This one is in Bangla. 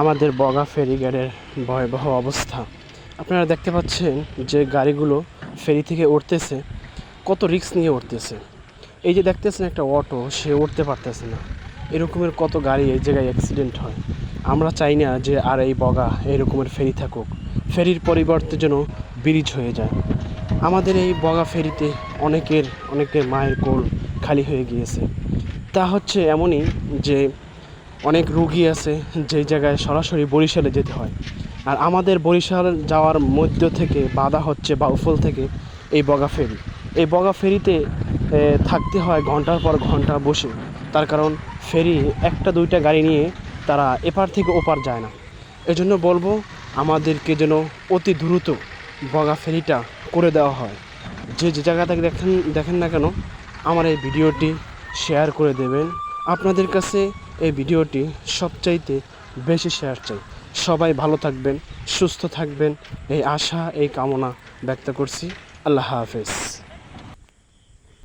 আমাদের বগা ফেরি ফেরিঘাটের ভয়াবহ অবস্থা। আপনারা দেখতে পাচ্ছেন যে গাড়িগুলো ফেরি থেকে উঠতেছে কত রিস্ক নিয়ে উঠতেছে এই যে দেখতেছেন একটা অটো, সে উঠতে পারতেছে না। এরকমের কত গাড়ি এই জায়গায় অ্যাক্সিডেন্ট হয়। আমরা চাই না যে আর এই বগা এরকমের ফেরি থাকুক। ফেরির পরিবর্তে যেন ব্রিজ হয়ে যায়। আমাদের এই বগা ফেরিতে অনেকের অনেকের মায়ের কোল খালি হয়ে গিয়েছে। তা হচ্ছে এমনই যে অনেক রুগী আছে যেই জায়গায় সরাসরি বরিশালে যেতে হয়। আর আমাদের বরিশাল যাওয়ার মধ্য থেকে বাধা হচ্ছে বাউফল থেকে এই বগা ফেরি। এই বগা ফেরিতে থাকতে হয় ঘণ্টার পর ঘণ্টা বসে। তার কারণ ফেরি একটা দুইটা গাড়ি নিয়ে তারা এপার থেকে ওপার যায় না। এজন্য বলব আমাদেরকে যেন অতি দ্রুত বগা ফেরিটা করে দেওয়া হয়। যে যে জায়গা থেকে দেখেন দেখেন না কেন, আমার এই ভিডিওটি শেয়ার করে দেবেন। আপনাদের কাছে এই ভিডিওটি সবচাইতে বেশি শেয়ার চাই। সবাই ভালো থাকবেন, সুস্থ থাকবেন, এই আশা, এই কামনা ব্যক্ত করছি। আল্লাহ হাফেজ।